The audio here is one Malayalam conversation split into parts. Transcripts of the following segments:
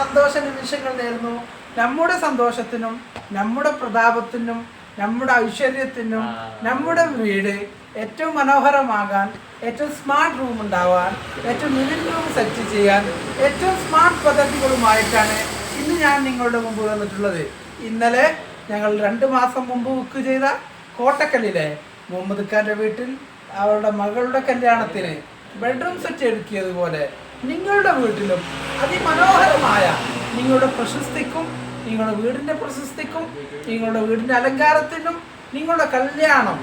സന്തോഷ നിമിഷങ്ങൾ നേരുന്നു. നമ്മുടെ സന്തോഷത്തിനും നമ്മുടെ പ്രതാപത്തിനും നമ്മുടെ ഐശ്വര്യത്തിനും നമ്മുടെ വീട് ഏറ്റവും മനോഹരമാകാൻ ഏറ്റവും സ്മാർട്ട് റൂം ഉണ്ടാവാൻ ഏറ്റവും ലിവിംഗ് റൂം സെറ്റ് ചെയ്യാൻ ഏറ്റവും സ്മാർട്ട് പദ്ധതികളുമായിട്ടാണ് ഇന്ന് ഞാൻ നിങ്ങളുടെ മുമ്പ് വന്നിട്ടുള്ളത്. ഇന്നലെ ഞങ്ങൾ രണ്ട് മാസം മുമ്പ് ബുക്ക് ചെയ്ത കോട്ടക്കല്ലിലെ മുഹമ്മദ് ഖാന്റെ വീട്ടിൽ അവരുടെ മകളുടെ കല്യാണത്തിന് ബെഡ്റൂം സെറ്റ് ഒരുക്കിയതുപോലെ നിങ്ങളുടെ വീട്ടിലും അതിമനോഹരമായ നിങ്ങളുടെ പ്രശസ്തിക്കും നിങ്ങളുടെ വീടിന്റെ പ്രശസ്തിക്കും നിങ്ങളുടെ വീടിന്റെ അലങ്കാരത്തിനും നിങ്ങളുടെ കല്യാണം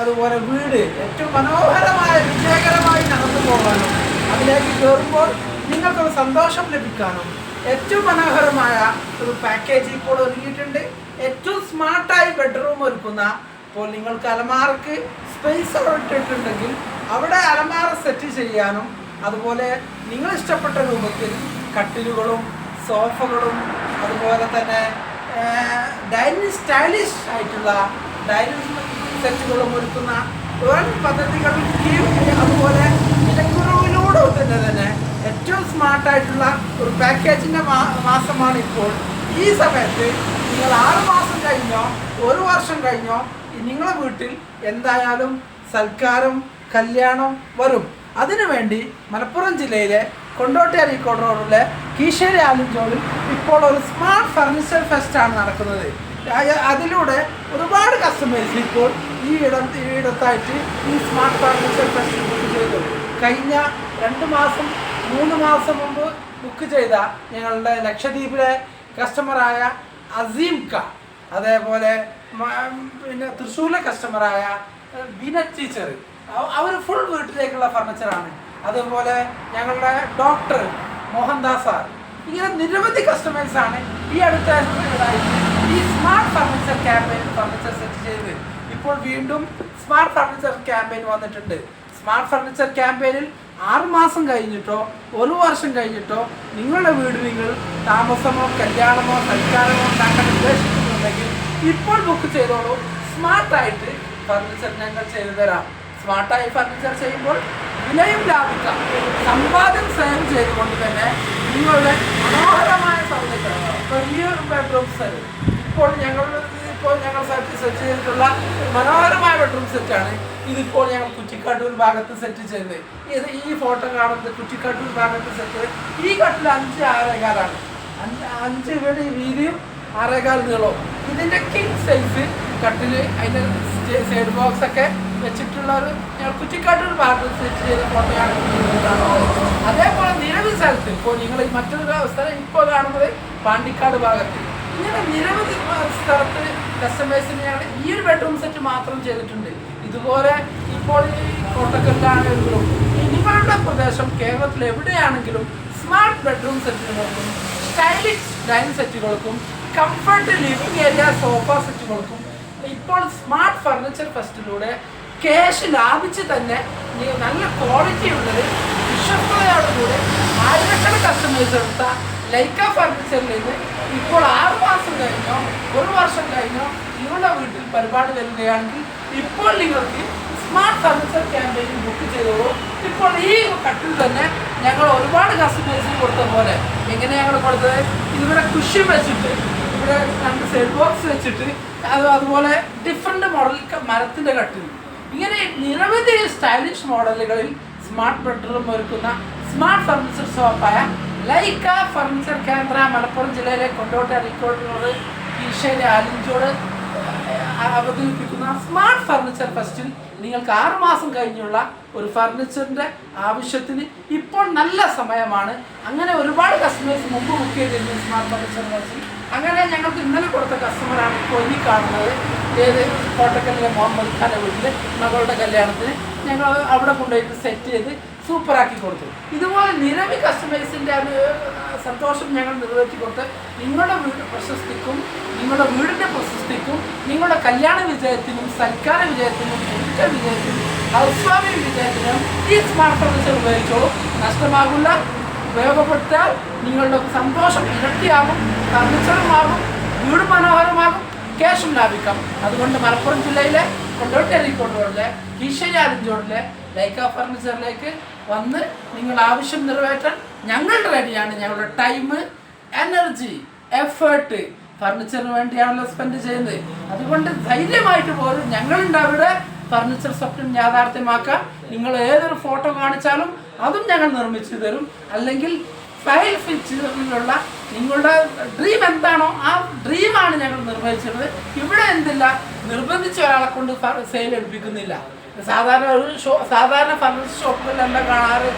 അതുപോലെ വീട് ഏറ്റവും മനോഹരമായ വിജയകരമായി നടന്നു പോകാനും അതിലേക്ക് കയറുമ്പോൾ നിങ്ങൾക്കൊരു സന്തോഷം ലഭിക്കാനും ഏറ്റവും മനോഹരമായ ഒരു പാക്കേജ് ഇപ്പോൾ ഒരുങ്ങിയിട്ടുണ്ട്. ഏറ്റവും സ്മാർട്ടായി ബെഡ്റൂം ഒരുക്കുന്ന ഇപ്പോൾ നിങ്ങൾക്ക് അലമാറക്ക് സ്പേസ് ഇട്ടിട്ടുണ്ടെങ്കിൽ അവിടെ അലമാറ സെറ്റ് ചെയ്യാനും അതുപോലെ നിങ്ങൾ ഇഷ്ടപ്പെട്ട രൂപത്തിൽ കട്ടിലുകളും സോഫകളും അതുപോലെ തന്നെ ഡൈനിങ് സ്റ്റൈലിഷ് ആയിട്ടുള്ള ഡൈനിങ് സെറ്റുകളും ഒരുക്കുന്ന വൻ പദ്ധതികൾ ഈ അതുപോലെ വിലക്കുറവിലൂടെ തന്നെ തന്നെ ഏറ്റവും സ്മാർട്ടായിട്ടുള്ള ഒരു പാക്കേജിന്റെ മാസമാണ് ഇപ്പോൾ ഈ സമയത്ത് നിങ്ങൾ ആറ് മാസം കഴിഞ്ഞോ ഒരു വർഷം കഴിഞ്ഞോ നിങ്ങളെ വീട്ടിൽ എന്തായാലും സൽക്കാരം കല്യാണം വരും. അതിനുവേണ്ടി മലപ്പുറം ജില്ലയിലെ കൊണ്ടോട്ടി അരീക്കോട് കീശേരി ആലിഞ്ചോളിൽ ഇപ്പോൾ ഒരു സ്മാർട്ട് ഫർണിച്ചർ ഫെസ്റ്റ് ആണ് നടക്കുന്നത് അതിലൂടെ ഒരുപാട് കസ്റ്റമേഴ്സ് ഇപ്പോൾ ഈ ഇടം ഈ ഈ സ്മാർട്ട് ഫർണിച്ചർ ഫെസ്റ്റ് ബുക്ക് ചെയ്തു. കഴിഞ്ഞ രണ്ട് മാസം മൂന്ന് മാസം മുമ്പ് ബുക്ക് ചെയ്ത ഞങ്ങളുടെ ലക്ഷദ്വീപിലെ കസ്റ്റമറായ അസീം ക അതേപോലെ പിന്നെ തൃശ്ശൂരിലെ കസ്റ്റമറായ ബിന ടീച്ചർ. അവർ ഫുൾ വീട്ടിലേക്കുള്ള ഫർണിച്ചറാണ് അതുപോലെ ഞങ്ങളുടെ ഡോക്ടർ മോഹൻദാസ് സാർ. ഇങ്ങനെ നിരവധി കസ്റ്റമേഴ്സ് ആണ് ഈ അടുത്ത ഈ smart furniture campaign furniture set ചെയ്ത് ഇപ്പോൾ വീണ്ടും സ്മാർട്ട് ഫർണിച്ചർ ക്യാമ്പയിൻ വന്നിട്ടുണ്ട്. സ്മാർട്ട് ഫർണിച്ചർ ക്യാമ്പയിനിൽ ആറുമാസം കഴിഞ്ഞിട്ടോ ഒരു വർഷം കഴിഞ്ഞിട്ടോ നിങ്ങളുടെ വീട് നിങ്ങൾ താമസമോ കല്യാണമോ സൽക്കാരമോ ഉണ്ടാക്കാൻ ഉദ്ദേശിക്കുന്നുണ്ടെങ്കിൽ ഇപ്പോൾ ബുക്ക് ചെയ്തോളൂ. സ്മാർട്ടായിട്ട് ഫർണിച്ചർ ഞങ്ങൾ ചെയ്തു തരാം. സ്മാർട്ടായി ഫർണിച്ചർ ചെയ്യുമ്പോൾ വിലയും ലാഭിക്കാം സമ്പാദ്യം സ്വയം ചെയ്തുകൊണ്ട് തന്നെ നിങ്ങളുടെ മനോഹരമായ സൗകര്യം ബെഡ്റൂം സെറ്റ് ഇപ്പോൾ ഞങ്ങൾ ഇപ്പോൾ ഞങ്ങൾ സെറ്റ് സെറ്റ് ചെയ്തിട്ടുള്ള മനോഹരമായ ബെഡ്റൂം സെറ്റാണ് ഇതിപ്പോൾ ഞങ്ങൾ കുറ്റിക്കാട്ടൂർ ഭാഗത്ത് സെറ്റ് ചെയ്തത് ഇത് ഈ ഫോട്ടോ കാണുന്നത് കുറ്റിക്കാട്ടൂർ ഭാഗത്ത് സെറ്റ് ഈ കട്ടിൽ അഞ്ച് ആറേകാലാണ്. അഞ്ച് അഞ്ച് വീട് വീതിയും ആറേകാൽ നീളവും. ഇതിന്റെ കിങ് സൈസ് കട്ടിൽ അതിന്റെ സൈഡ് ബോക്സ് ഒക്കെ വെച്ചിട്ടുള്ള ഒരു ഞങ്ങൾ കുറ്റിക്കാട്ടൊരു ഭാഗത്ത് സെറ്റ് ചെയ്ത ഫോട്ടോയാണ് അതേപോലെ നിരവധി സ്ഥലത്ത് ഇപ്പോൾ നിങ്ങൾ മറ്റൊരു സ്ഥലം ഇപ്പോൾ കാണുന്നത് പാണ്ടിക്കാട് ഭാഗത്ത്. ഇങ്ങനെ നിരവധി സ്ഥലത്ത് കസ്റ്റമേഴ്സിന് ഞങ്ങൾ ഈ ഒരു ബെഡ്റൂം സെറ്റ് മാത്രം ചെയ്തിട്ടുണ്ട്. ഇതുപോലെ ഇപ്പോൾ ഈ കോട്ടക്കല്ലാണെങ്കിലും നിങ്ങളുടെ പ്രദേശം കേരളത്തിൽ എവിടെയാണെങ്കിലും സ്മാർട്ട് ബെഡ്റൂം സെറ്റുകൾക്കും സ്റ്റൈലിഷ് ഡൈനിങ് സെറ്റുകൾക്കും കംഫർട്ട് ലിവിംഗ് ഏരിയ സോഫ സെറ്റുകൾക്കും ഇപ്പോൾ സ്മാർട്ട് ഫർണിച്ചർ ഫെസ്റ്റിലൂടെ ക്യാഷ് ലാഭിച്ച് തന്നെ നല്ല ക്വാളിറ്റി ഉള്ളത് വിശ്വസ്തയോടുകൂടി ആയിരക്കണ കസ്റ്റമേഴ്സ് എടുത്ത ലൈക്ക ഫർണിച്ചറിൽ നിന്ന് ഇപ്പോൾ ആറ് മാസം കഴിഞ്ഞോ ഒരു വർഷം കഴിഞ്ഞോ നിങ്ങളുടെ വീട്ടിൽ പരിപാടി വരികയാണെങ്കിൽ ഇപ്പോൾ നിങ്ങൾക്ക് സ്മാർട്ട് ഫർണിച്ചർ ക്യാമ്പയിൻ ബുക്ക് ചെയ്തോളൂ ഇപ്പോൾ ഈ കട്ടിൽ തന്നെ ഞങ്ങൾ ഒരുപാട് കസ്റ്റമേഴ്സിന് കൊടുത്ത പോലെ എങ്ങനെയാണ് ഞങ്ങൾ കൊടുത്തത്? ഇതുവരെ കുഷ്യം വെച്ചിട്ട് ഇവിടെ രണ്ട് സൈഡ് ബോക്സ് വെച്ചിട്ട് അത് അതുപോലെ ഡിഫറെന്റ് മോഡൽ മരത്തിന്റെ കട്ടിൽ ഇങ്ങനെ നിരവധി സ്റ്റൈലിഷ് മോഡലുകളിൽ സ്മാർട്ട് ബെഡ്റൂം ഒരുക്കുന്ന സ്മാർട്ട് ഫർണിച്ചർ ഷോപ്പായ ലൈക്ക ഫർണിച്ചർ കേന്ദ്ര മലപ്പുറം ജില്ലയിലെ കൊണ്ടോട്ടി അരിക്കോട് ഈശയിലെ ആലിഞ്ചോട് അവതരിപ്പിക്കുന്ന സ്മാർട്ട് ഫർണിച്ചർ ഫെസ്റ്റിൽ നിങ്ങൾക്ക് ആറുമാസം കഴിഞ്ഞുള്ള ഒരു ഫർണിച്ചറിന്റെ ആവശ്യത്തിന് ഇപ്പോൾ നല്ല സമയമാണ്. അങ്ങനെ ഒരുപാട് കസ്റ്റമേഴ്സ് മുമ്പ് ബുക്ക് ചെയ്തിരുന്നു സ്മാർട്ട് ഫർണിച്ചർ ഫെസ്റ്റിൽ അങ്ങനെ ഞങ്ങൾക്ക് ഇന്നലെ കൊടുത്ത കസ്റ്റമറാണ് ഇപ്പോൾ ഈ കാണുന്നത്. ഏത് കോട്ടക്കല്ലിലെ മുഹമ്മദ് ഖാന്റെ വീട്ടിൽ മകളുടെ കല്യാണത്തിന് ഞങ്ങൾ അവിടെ കൊണ്ടുപോയിട്ട് സെറ്റ് ചെയ്ത് സൂപ്പറാക്കി കൊടുത്തു. ഇതുപോലെ നിരവധി കസ്റ്റമേഴ്സിന്റെ അത് സന്തോഷം ഞങ്ങൾ നിറവേറ്റി കൊടുത്ത് നിങ്ങളുടെ വീട് പ്രശസ്തിക്കും നിങ്ങളുടെ വീടിന്റെ പ്രശസ്തിക്കും നിങ്ങളുടെ കല്യാണ വിജയത്തിനും സൽക്കാര വിജയത്തിനും പുരുഷ വിജയത്തിനും ഹൗസ്വാമി വിജയത്തിനും ഈ സ്മാർട്ട് ഫോൺ ഉപയോഗിച്ചോളൂ. നഷ്ടമാകില്ല. ഉപയോഗപ്പെടുത്താൽ നിങ്ങളുടെ സന്തോഷം ഇരട്ടിയാകും ഫർണിച്ചറുമാകും വീട് മനോഹരമാകും ക്യാഷും ലാഭിക്കാം. അതുകൊണ്ട് മലപ്പുറം ജില്ലയിലെ കൊണ്ടോട്ടേരി അരീക്കോട് റോഡിലെ കീശേരി ലൈക്ക ഫർണിച്ചറിലേക്ക് വന്ന് നിങ്ങൾ ആവശ്യം നിറവേറ്റാൻ ഞങ്ങൾ റെഡിയാണ്. ഞങ്ങളുടെ ടൈം എനർജി എഫേർട്ട് ഫർണിച്ചറിന് വേണ്ടിയാണല്ലോ സ്പെൻഡ് ചെയ്യുന്നത്. അതുകൊണ്ട് ധൈര്യമായിട്ട് പോലും ഞങ്ങളുണ്ട് അവിടെ. ഫർണിച്ചർ സ്വപ്നം യാഥാർത്ഥ്യമാക്കാം നിങ്ങൾ ഏതൊരു ഫോട്ടോ കാണിച്ചാലും അതും ഞങ്ങൾ നിർമ്മിച്ചു തരും. അല്ലെങ്കിൽ ഫയൽ ഫിച്ചുള്ള നിങ്ങളുടെ ഡ്രീം എന്താണോ ആ ഡ്രീമാണ് ഞങ്ങൾ നിർവഹിച്ചത്. ഇവിടെ എന്തില്ല നിർബന്ധിച്ച ഒരാളെ കൊണ്ട് സെയിൽ എടുപ്പിക്കുന്നില്ല സാധാരണ ഒരു ഷോ സാധാരണ ഫർണിച്ചർ ഷോപ്പുകളിൽ എന്താ കാണാറ്?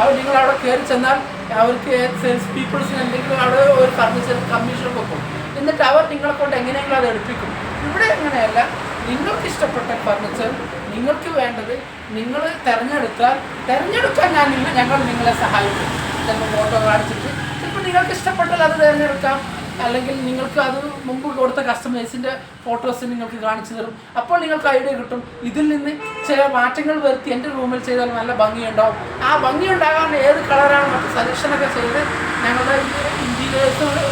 അവർ നിങ്ങൾ അവിടെ കയറി ചെന്നാൽ അവർക്ക് സെയിൽസ് പീപ്പിൾസിന് എന്തെങ്കിലും അവിടെ ഒരു ഫർണിച്ചർ കമ്മീഷൻ വെക്കും എന്നിട്ട് അവർ നിങ്ങളെ കൊണ്ട് എങ്ങനെയെങ്കിലും അത് എടുപ്പിക്കും. ഇവിടെ അങ്ങനെയല്ല. നിങ്ങൾക്ക് ഇഷ്ടപ്പെട്ട ഫർണിച്ചർ നിങ്ങൾക്ക് വേണ്ടത് നിങ്ങൾ തിരഞ്ഞെടുത്താൽ തിരഞ്ഞെടുക്കാൻ ഞാൻ നിങ്ങൾ ഞങ്ങൾ നിങ്ങളെ സഹായിക്കും ചിലപ്പോൾ ഫോട്ടോ കാണിച്ചിട്ട് ചിലപ്പോൾ നിങ്ങൾക്ക് ഇഷ്ടപ്പെട്ടാൽ അത് തിരഞ്ഞെടുക്കാം. അല്ലെങ്കിൽ നിങ്ങൾക്ക് അത് മുമ്പ് കൊടുത്ത കസ്റ്റമേഴ്സിന്റെ ഫോട്ടോസ് നിങ്ങൾക്ക് കാണിച്ചു തരും. അപ്പോൾ നിങ്ങൾക്ക് ഐഡിയ കിട്ടും. ഇതിൽ നിന്ന് ചില മാറ്റങ്ങൾ വരുത്തി എന്റെ റൂമിൽ ചെയ്താൽ നല്ല ഭംഗിയുണ്ടാവും. ആ ഭംഗി ഉണ്ടാകാൻ ഏത് കളറാണ് മറ്റ് സജഷനൊക്കെ ചെയ്ത് ഞങ്ങളുടെ ഇന്റീരിയേഴ്സിനോട്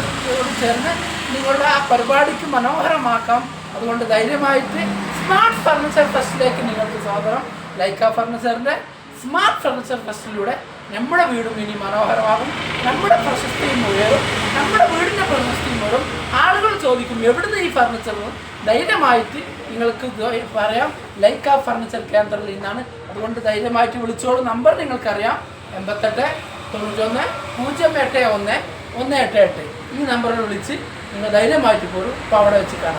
ചേർന്ന് നിങ്ങളുടെ ആ പരിപാടിക്ക് മനോഹരമാക്കാം. അതുകൊണ്ട് ധൈര്യമായിട്ട് സ്മാർട്ട് ഫർണിച്ചർ ഫെസ്റ്റിലേക്ക് നിങ്ങൾക്ക് സ്വാഗതം. ലൈക്ക ഫർണിച്ചറിന്റെ സ്മാർട്ട് ഫർണിച്ചർ ഫെസ്റ്റിലൂടെ നമ്മുടെ വീടും ഇനി മനോഹരമാകും. നമ്മുടെ പ്രശസ്തിയും ഉയരും. നമ്മുടെ വീടിന്റെ പ്രശസ്തിയും ഉയരും ആളുകൾ ചോദിക്കും എവിടുന്ന് ഈ ഫർണിച്ചർ? ധൈര്യമായിട്ട് നിങ്ങൾക്ക് പറയാം. ലൈക്ക ഫർണിച്ചർ കേന്ദ്രത്തിൽ നിന്നാണ്. അതുകൊണ്ട് ധൈര്യമായിട്ട് വിളിച്ചോളൂ. നമ്പർ നിങ്ങൾക്കറിയാം. എൺപത്തെട്ട് തൊണ്ണൂറ്റൊന്ന് പൂജ്യം എട്ട് ഒന്ന് ഒന്ന് എട്ട് എട്ട്. ഈ നമ്പറിൽ വിളിച്ച് നിങ്ങൾ ധൈര്യമായിട്ട് പോരും. അപ്പോൾ അവിടെ വെച്ച് കാണാം.